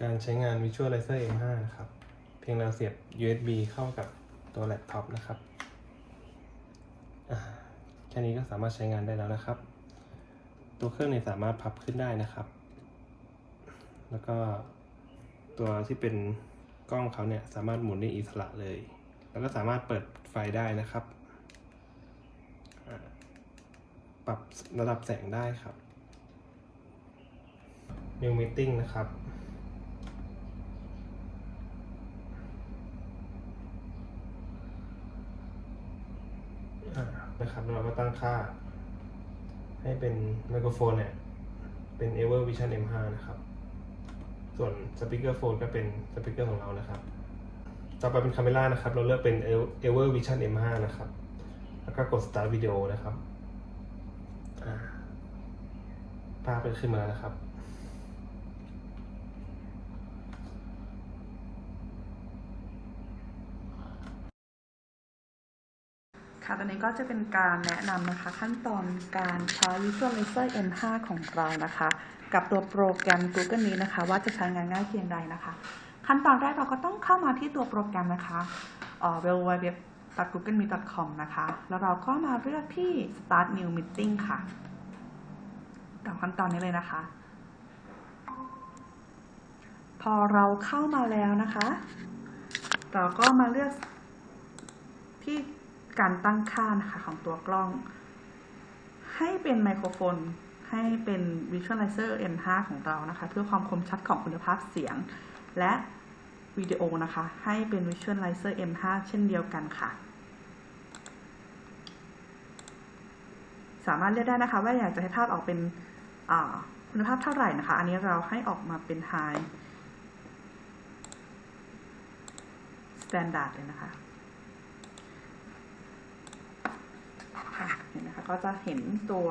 การใช้งาน Visualizer M5 นะครับ เพียงเราเสียบ USB เข้ากับตัวแล็ปท็อปนะครับแค่นี้ก็สามารถใช้งานได้แล้วนะครับ ตัวเครื่องเนี่ยสามารถพับขึ้นได้นะครับ แล้วก็ตัวที่เป็นกล้องเขาเนี่ยสามารถหมุนได้อิสระเลย แล้วก็สามารถเปิดไฟได้นะครับ ปรับระดับแสงได้ครับ New Meeting นะครับ นะครับเราก็ตั้งค่า ให้เป็นไมโครโฟนเนี่ย เป็น Ever Vision M5 นะครับ ส่วนสปีกเกอร์โฟนก็เป็นสปีกเกอร์ของเรานะครับ ต่อไปเป็นคาเมล่านะครับ เราเลือกเป็น Ever Vision M5 นะครับ แล้วก็กด Start Video นะครับภาพเป็นขึ้นมาแล้วนะครับ ค่ะตอนนี้ก็จะเป็นการแนะนำนะคะขั้นตอนการใช้ Visualizer M5 ของเรานะคะ กับตัวโปรแกรม Google Meet นะคะ ว่าจะใช้งานง่ายเพียงใดนะคะ ขั้นตอนแรกเราก็ต้องเข้ามาที่ตัวโปรแกรมนะคะเ www.googlemeet.com นะคะ แล้วเราก็มาเลือกที่ Start New Meeting ค่ะตามขั้นตอนนี้เลยนะคะ พอเราเข้ามาแล้วนะคะ เราก็มาเลือกที่ การตั้งค่านะคะของตัวกล้อง ให้เป็นไมโครโฟน ให้เป็น Visualizer M5 ของเรานะคะ เพื่อความคมชัดของคุณภาพเสียง และวิดีโอนะคะ ให้เป็น Visualizer M5 เช่นเดียวกันค่ะ สามารถเลือกได้นะคะ ว่าอยากจะให้ภาพออกเป็นคุณภาพเท่าไหร่นะคะ อันนี้เราให้ออกมาเป็น High Standard เลยนะคะ ค่ะ เห็นนะคะ ก็จะเห็นตัว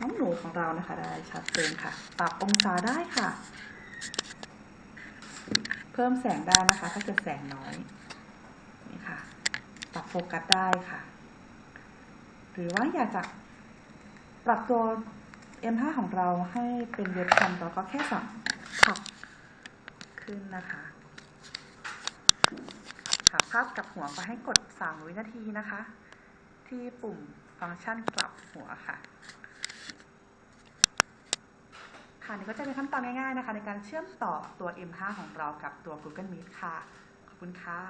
น้องหนูของเรานะคะ ได้ชัดเจนค่ะ ปรับองศาได้ค่ะ เพิ่มแสงได้นะคะ ถ้าเกิดแสงน้อยนี่ค่ะ ปรับโฟกัสได้ค่ะ หรือว่าอยากจะปรับตัว M5 ของเราให้เป็นเว็บแคมเราก็แค่สั่งขับขึ้นนะคะค่ะภาพกับหัวก็ให้กด 3 วินาทีนะคะ ที่ปุ่มฟังก์ชันกลับหัวค่ะ ค่ะนี่ก็จะเป็นขั้นตอนง่ายๆนะคะ ในการเชื่อมต่อตัว M5 ของเรากับตัว Google Meet ค่ะ ขอบคุณค่ะ